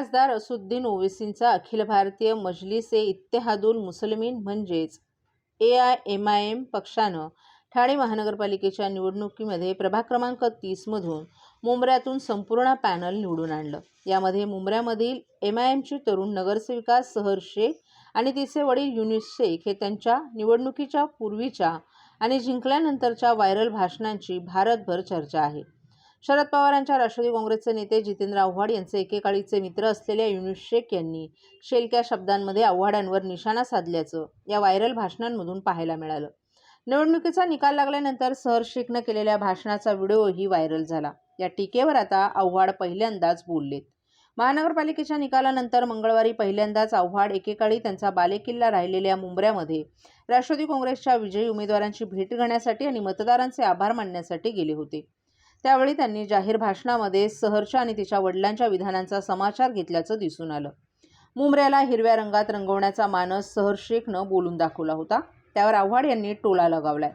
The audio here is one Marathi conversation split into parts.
खासदार असुद्दीन ओवेसींचा अखिल भारतीय मजलिस ए इत्तेहादुल मुसलमीन म्हणजेच A I M I M पक्षानं ठाणे महानगरपालिकेच्या निवडणुकीमध्ये प्रभाग क्रमांक तीसमधून मुंबऱ्यातून संपूर्ण पॅनल निवडून आणलं. यामध्ये मुंबऱ्यामधील एम आय एमची तरुण नगरसेविका सहर शेख आणि तिचे वडील युनिस शेख हे त्यांच्या निवडणुकीच्या पूर्वीच्या आणि जिंकल्यानंतरच्या व्हायरल भाषणांची भारतभर चर्चा आहे. शरद पवारांच्या राष्ट्रवादी काँग्रेसचे नेते जितेंद्र आव्हाड यांचे एकेकाळीचे मित्र असलेल्या युनुस शेख यांनी शेलक्या शब्दांमध्ये आव्हाडांवर निशाणा साधल्याचं या व्हायरल भाषणांमधून पाहायला मिळालं. निवडणुकीचा निकाल लागल्यानंतर सहर शेखनं केलेल्या भाषणाचा व्हिडिओही व्हायरल झाला. या टीकेवर आता आव्हाड पहिल्यांदाच बोललेत. महानगरपालिकेच्या निकालानंतर मंगळवारी पहिल्यांदाच आव्हाड एकेकाळी त्यांचा बालेकिल्ला राहिलेल्या मुंबऱ्यामध्ये राष्ट्रवादी काँग्रेसच्या विजयी उमेदवारांची भेट घेण्यासाठी आणि मतदारांचे आभार मानण्यासाठी गेले होते. त्यावेळी त्यांनी जाहीर भाषणामध्ये सहरच्या आणि तिच्या वडिलांच्या विधानांचा समाचार घेतल्याचं दिसून आलं. मुंबऱ्याला हिरव्या रंगात रंगवण्याचा मानस सहर शेखनं बोलून दाखवला होता. त्यावर आव्हाड यांनी टोला लगावलाय.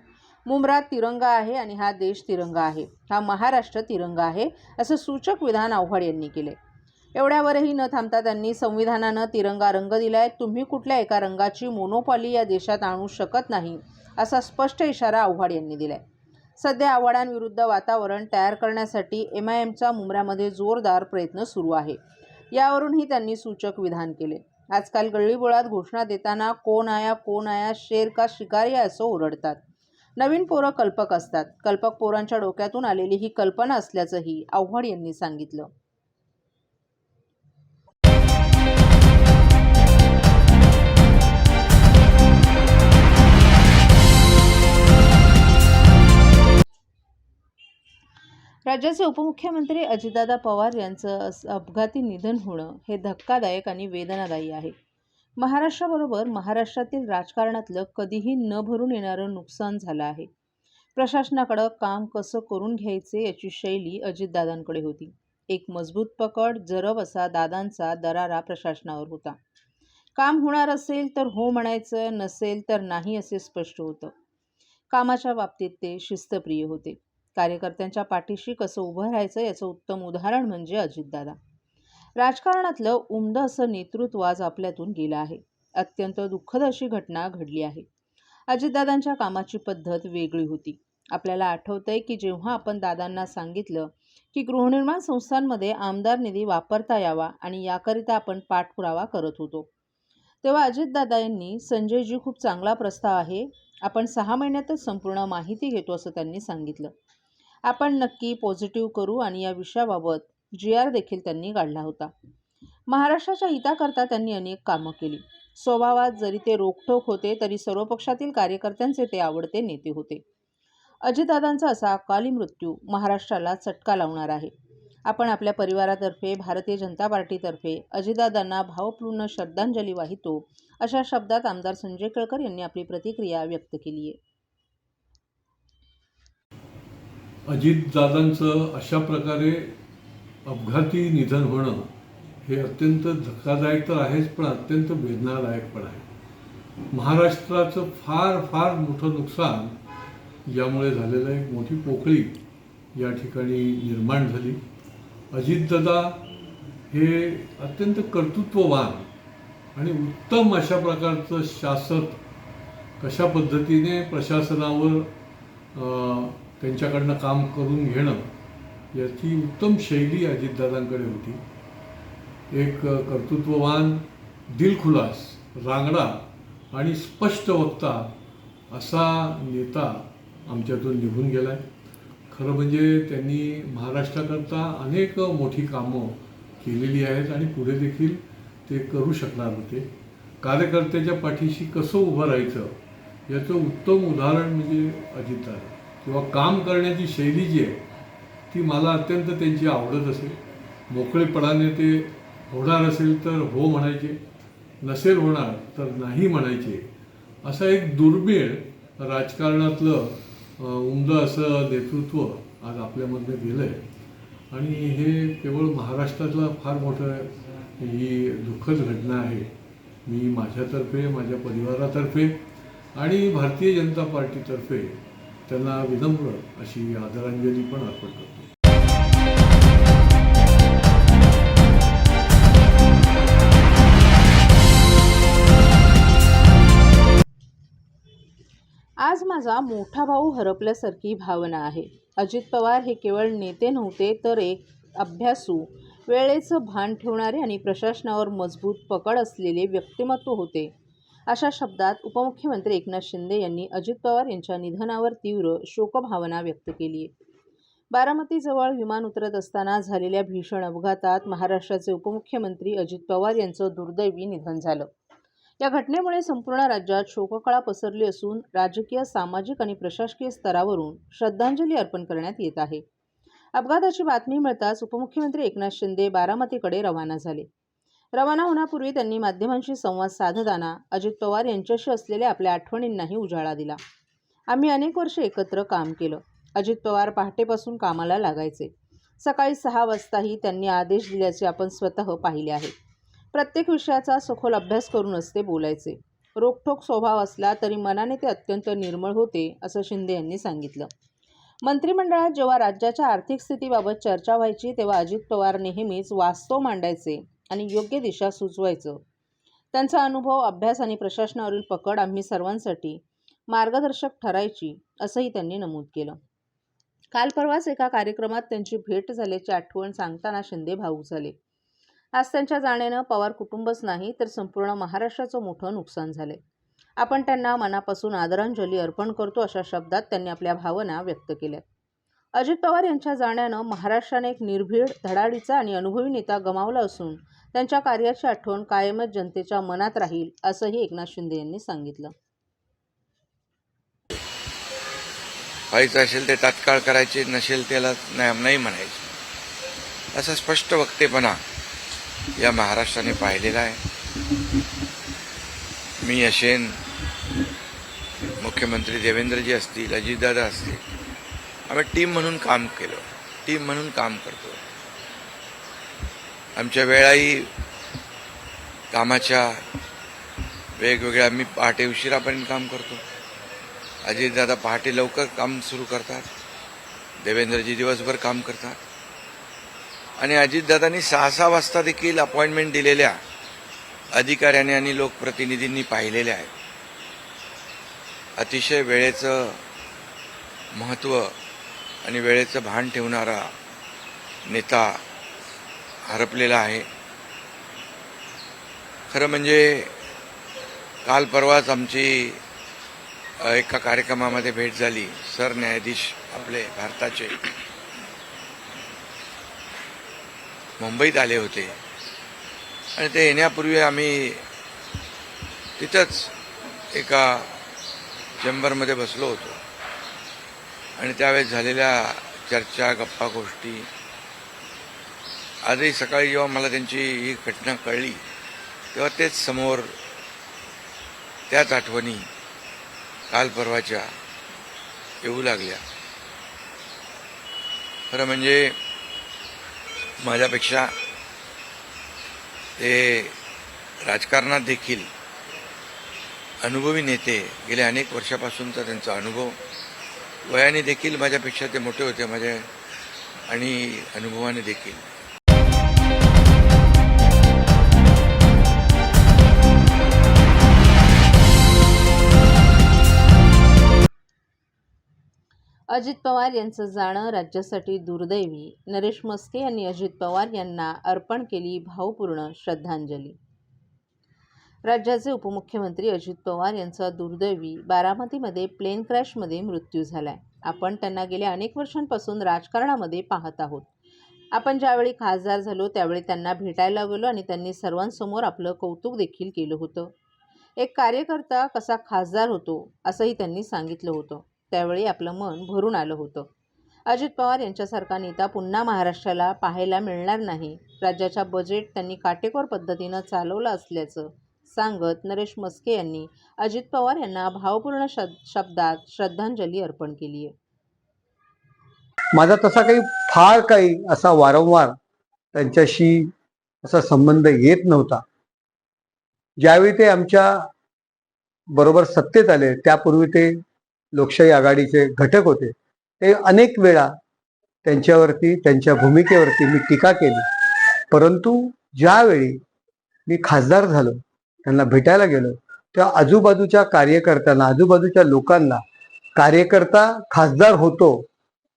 मुंब्रा तिरंगा आहे आणि हा देश तिरंगा आहे. हा महाराष्ट्र तिरंगा आहे असं सूचक विधान आव्हाड यांनी केले एवढ्यावरही न थांबता त्यांनी संविधानानं तिरंगा रंग दिलाय. तुम्ही कुठल्या एका रंगाची मोनोपॉली या देशात आणू शकत नाही असा स्पष्ट इशारा आव्हाड यांनी दिलाय. सध्या आव्हाडांविरुद्ध वातावरण तयार करण्यासाठी एम आय एमचा मुंब्र्यामध्ये जोरदार प्रयत्न सुरू आहे. यावरूनही त्यांनी सूचक विधान केले. आजकाल गल्लीबोळात घोषणा देताना कोण आया कोण आया शेर का शिकारी असं ओरडतात. नवीन पोरं कल्पक असतात. कल्पक पोरांच्या डोक्यातून आलेली ही कल्पना असल्याचंही आव्हाड यांनी सांगितलं. राज्याचे उपमुख्यमंत्री अजितदादा पवार यांचं अपघाती निधन होणं हे धक्कादायक आणि वेदनादायी आहे. महाराष्ट्राबरोबर महाराष्ट्रातील राजकारणातलं कधीही न भरून येणारं नुकसान झालं आहे. प्रशासनाकडं काम कसं करून घ्यायचे याची शैली अजितदादांकडे होती. एक मजबूत पकड जरब असा दादांचा दरारा प्रशासनावर होता. काम होणार असेल तर हो म्हणायचं नसेल तर नाही असे स्पष्ट होतं. कामाच्या बाबतीत ते शिस्तप्रिय होते. कार्यकर्त्यांच्या पाठीशी कसं उभं राहायचं याचं उत्तम उदाहरण म्हणजे अजितदादा. राजकारणातलं उमदं असं नेतृत्व आज आपल्यातून गेलं आहे. अत्यंत दुःखद अशी घटना घडली आहे. अजितदादांच्या कामाची पद्धत वेगळी होती. आपल्याला आठवतंय की जेव्हा आपण दादांना सांगितलं की गृहनिर्माण संस्थांमध्ये आमदार निधी वापरता यावा आणि याकरिता आपण पाठपुरावा करत होतो. तेव्हा अजितदादा यांनी संजयजी खूप चांगला प्रस्ताव आहे. आपण सहा महिन्यातच संपूर्ण माहिती घेतो असं त्यांनी सांगितलं. आपण नक्की पॉझिटिव्ह करू आणि या विषयाबाबत जी आर देखील त्यांनी काढला होता. महाराष्ट्राच्या हिताकरता त्यांनी अनेक कामं केली. स्वभावात जरी ते रोखठोक होते तरी सर्व पक्षातील कार्यकर्त्यांचे ते आवडते नेते होते. अजितदादांचा असा अकाली मृत्यू महाराष्ट्राला चटका लावणार आहे. आपण आपल्या परिवारातर्फे भारतीय जनता पार्टीतर्फे अजितदादांना भावपूर्ण श्रद्धांजली वाहितो अशा शब्दात आमदार संजय केळकर यांनी आपली प्रतिक्रिया व्यक्त केली आहे अजितदादांचं अशा प्रकारे अपघाती निधन होणं हे अत्यंत धक्कादायक तर आहेच पण अत्यंत वेदनादायक पण आहे. महाराष्ट्राचं फार फार मोठं नुकसान यामुळे झालेलं एक मोठी पोकळी या ठिकाणी निर्माण झाली. अजितदादा हे अत्यंत कर्तृत्ववान आणि उत्तम अशा प्रकारचं शासक कशा पद्धतीने प्रशासनावर त्यांच्याकडनं काम करून घेणं याची उत्तम शैली अजितदादांकडे होती. एक कर्तृत्ववान दिलखुलास रांगडा आणि स्पष्ट वक्ता असा नेता आमच्यातून निघून गेला आहे खरं म्हणजे त्यांनी महाराष्ट्राकरता अनेक मोठी कामं केलेली आहेत आणि पुढे देखील ते करू शकणार होते. कार्यकर्त्याच्या पाठीशी कसं उभं राहायचं याचं उत्तम उदाहरण म्हणजे अजितदादा. किंवा काम करण्याची शैली जी आहे ती मला अत्यंत त्यांची आवडत असेल. मोकळेपणाने ते होणार असेल तर हो म्हणायचे नसेल होणार तर नाही म्हणायचे. असं एक दुर्मिळ राजकारणातलं उमदं असं नेतृत्व आज आपल्यामधनं गेलं आहे आणि हे केवळ महाराष्ट्रातलं फार मोठं ही दुःखद घटना आहे. मी माझ्यातर्फे माझ्या परिवारातर्फे आणि भारतीय जनता पार्टीतर्फे त्यांना विनम्र अशी आदरांजली पण अर्पण करतो. आज माझा मोठा भाऊ हरपल्यासारखी भावना आहे. अजित पवार हे केवळ नेते नव्हते तर एक अभ्यासू. वेळेचं भान ठेवणारे आणि प्रशासनावर मजबूत पकड असलेले व्यक्तिमत्व होते. अशा शब्दात उपमुख्यमंत्री एकनाथ शिंदे यांनी अजित पवार यांच्या निधनावर तीव्र शोकभावना व्यक्त केली आहे. बारामतीजवळ विमान उतरत असताना झालेल्या भीषण अपघातात महाराष्ट्राचे उपमुख्यमंत्री अजित पवार यांचं दुर्दैवी निधन झालं. या घटनेमुळे संपूर्ण राज्यात शोककळा पसरली असून राजकीय सामाजिक आणि प्रशासकीय स्तरावरून श्रद्धांजली अर्पण करण्यात येत आहे. अपघाताची बातमी मिळताच उपमुख्यमंत्री एकनाथ शिंदे बारामतीकडे रवाना झाले. रवाना होण्यापूर्वी त्यांनी माध्यमांशी संवाद साधताना अजित पवार यांच्याशी असलेल्या आपल्या आठवणींनाही उजाळा दिला. आम्ही अनेक वर्षे एकत्र काम केलं. अजित पवार पहाटेपासून कामाला लागायचे. सकाळी सहा वाजताही त्यांनी आदेश दिल्याचे आपण स्वतः पाहिले आहे. प्रत्येक विषयाचा सखोल अभ्यास करूनच ते बोलायचे. रोखठोक स्वभाव असला तरी मनाने ते अत्यंत निर्मळ होते असं शिंदे यांनी सांगितलं. मंत्रिमंडळात जेव्हा राज्याच्या आर्थिक स्थितीबाबत चर्चा व्हायची तेव्हा अजित पवार नेहमीच वास्तव मांडायचे. आणि योग्य दिशा सुचवायचं. त्यांचा अनुभव अभ्यास आणि प्रशासनावरील पकड आम्ही सर्वांसाठी मार्गदर्शक ठरायची असंही त्यांनी नमूद केलं. काल परवाच एका कार्यक्रमात त्यांची भेट झाल्याची आठवण सांगताना शिंदे भाऊक झाले. आज त्यांच्या जाण्यानं पवार कुटुंबच नाही तर संपूर्ण महाराष्ट्राचं मोठं नुकसान झाले आपण त्यांना मनापासून आदरांजली अर्पण करतो अशा शब्दात त्यांनी आपल्या भावना व्यक्त केल्या अजित पवार यांच्या जाण्यानं महाराष्ट्राने एक निर्भीड धडाडीचा आणि अनुभवी नेता गमावला असून त्यांच्या कार्याची आठवण कायमच जनतेच्या मनात राहील असंही एकनाथ शिंदे यांनी सांगितलं. व्हायचं असेल ते तात्काळ करायचे नसेल त्याला नाही म्हणायचे. असा स्पष्ट वक्तेपणा या महाराष्ट्राने पाहिलेला आहे. मी असेन मुख्यमंत्री देवेंद्रजी असतील अजितदादा असतील आम्ही टीम म्हणून काम केलं. टीम म्हणून काम करतो. आमच्या वेळाही कामाच्या वेगवेगळ्या आम्ही पहाटे उशिरापर्यंत काम करतो. अजितदादा पहाटे लवकर काम सुरू करतात. देवेंद्रजी दिवसभर काम करतात. आणि अजितदादांनी सहा सहा वाजता देखील अपॉइंटमेंट दिलेल्या अधिकाऱ्यांनी आणि लोकप्रतिनिधींनी पाहिलेल्या आहेत. अतिशय वेळेचं महत्त्व आणि वेळेचं भान ठेवणारा नेता हरपलेला आहे. खरं म्हणजे काल परवाच आमची एका कार्यक्रमामध्ये भेट झाली. सरन्यायाधीश आपले भारताचे. मुंबईत आले होते. आणि ते येण्यापूर्वी आम्ही तिथंच एका चेंबरमध्ये बसलो होतो. आणि त्यावेळेस झालेल्या चर्चा गप्पा गोष्टी. आजही सकाळी जेव्हा मला त्यांची ही घटना कळली तेव्हा तेच समोर त्याच आठवणी काल परवाच्या येऊ लागल्या. खरं म्हणजे माझ्यापेक्षा ते राजकारणात देखील अनुभवी नेते गेल्या अनेक वर्षापासूनचा त्यांचा अनुभव वयाने देखील माझ्यापेक्षा ते मोठे होते माझ्या आणि अनुभवाने देखील. अजित पवार यांचं जाणं राज्यासाठी दुर्दैवी. नरेश मस्के यांनी अजित पवार यांना अर्पण केली भावपूर्ण श्रद्धांजली. राज्याचे उपमुख्यमंत्री अजित पवार यांचा दुर्दैवी बारामतीमध्ये प्लेन क्रॅशमध्ये मृत्यू झालाय. आपण त्यांना गेल्या अनेक वर्षांपासून राजकारणामध्ये पाहत आहोत. आपण ज्यावेळी खासदार झालो त्यावेळी त्यांना भेटायला गेलो आणि त्यांनी सर्वांसमोर आपलं कौतुक देखील केलं होतं. एक कार्यकर्ता कसा खासदार होतो असंही त्यांनी सांगितलं होतं. त्यावेळी आपलं मन भरून आलं होतं. अजित पवार यांच्यासारखा नेता पुन्हा महाराष्ट्राला पाहायला मिळणार नाही. राज्याच्या बजेट त्यांनी काटेकोर पद्धतीनं चालवलं असल्याचं सांगत नरेश मस्के यांनी अजित पवार यांना भावपूर्ण शब्दात श्रद्धांजली अर्पण केली आहे. माझा तसा काही फार काही असा वारंवार त्यांच्याशी असा संबंध येत नव्हता. ज्यावेळी ते आमच्या बरोबर सत्तेत आले त्यापूर्वी ते लोकशाही आघाडीचे घटक होते. ते अनेक वेळा त्यांच्यावरती त्यांच्या भूमिकेवरती मी टीका केली. परंतु ज्यावेळी मी खासदार झालो त्यांना भेटायला गेलो. त्या आजूबाजूच्या कार्यकर्त्यांना आजूबाजूच्या लोकांना कार्यकर्ता खासदार होतो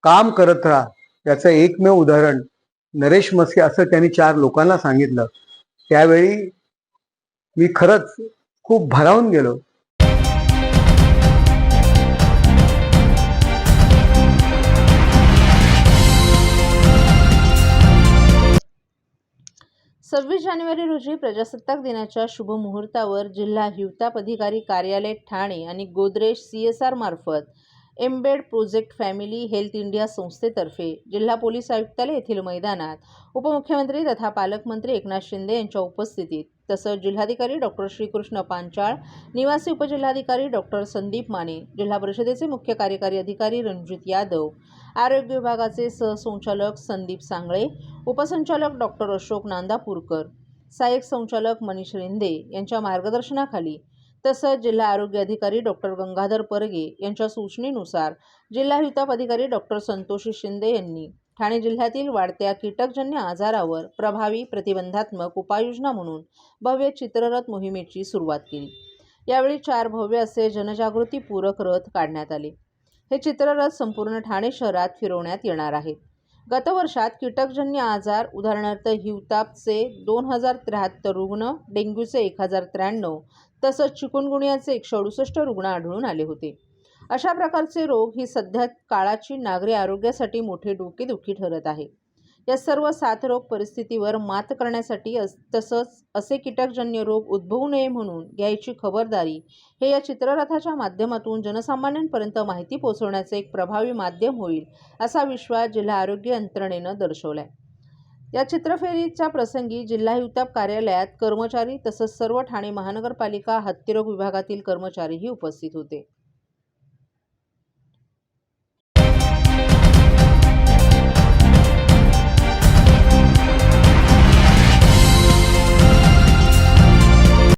काम करत राहा याचं एकमेव उदाहरण नरेश मस्के असं त्यांनी चार लोकांना सांगितलं. त्यावेळी मी खरंच खूप भारावून गेलो. सव्वीस जानेवारी रोजी प्रजासत्ताक दिनाच्या शुभ मुहूर्तावर जिल्हा हिवताप अधिकारी कार्यालय ठाणे आणि गोदरेज सी एस आर मार्फत embed project family health India संस्थेतर्फे जिल्हा पोलीस आयुक्तालय येथील मैदानात उपमुख्यमंत्री तथा पालकमंत्री एकनाथ शिंदे यांच्या उपस्थितीत तसंच जिल्हाधिकारी डॉक्टर श्रीकृष्ण पांचाळ निवासी उपजिल्हाधिकारी डॉक्टर संदीप माने जिल्हा परिषदेचे मुख्य कार्यकारी अधिकारी रणजित यादव आरोग्य विभागाचे सहसंचालक संदीप सांगळे उपसंचालक डॉक्टर अशोक नांदापूरकर सहाय्यक संचालक मनीष रेंदे यांच्या मार्गदर्शनाखाली तसंच जिल्हा आरोग्य अधिकारी डॉक्टर गंगाधर परगे यांच्या सूचनेनुसार जिल्हा हिताप अधिकारी डॉक्टर संतोषी शिंदे यांनी ठाणे जिल्ह्यातील वाढत्या कीटकजन्य आजारावर प्रभावी प्रतिबंधात्मक उपाययोजना म्हणून भव्य चित्ररथ मोहिमेची सुरुवात केली. यावेळी चार भव्य असे जनजागृतीपूरक रथ काढण्यात आले. हे चित्ररथ संपूर्ण ठाणे शहरात फिरवण्यात येणार आहे. गतवर्षात कीटकजन्य आजार उदाहरणार्थ हिवतापचे दोन हजार त्र्याहत्तर रुग्ण डेंग्यूचे एक हजार त्र्याण्णव तसंच चिकुनगुनियाचे एकशे अडुसष्ट रुग्ण आढळून आले होते. अशा प्रकारचे रोग ही सध्या काळाची नागरी आरोग्यासाठी मोठे डोकेदुखी ठरत आहे. या सर्व साथरोग परिस्थितीवर मात करण्यासाठी अस तसंच असे कीटकजन्य रोग उद्भवू नये म्हणून घ्यायची खबरदारी हे या चित्ररथाच्या माध्यमातून जनसामान्यांपर्यंत माहिती पोहोचवण्याचे एक प्रभावी माध्यम होईल असा विश्वास जिल्हा आरोग्य यंत्रणेनं आहे या चित्रफेरीच्या प्रसंगी जिल्हायुताप कार्यालयात कर्मचारी तसंच सर्व ठाणे महानगरपालिका हत्तीरोग विभागातील कर्मचारीही उपस्थित होते.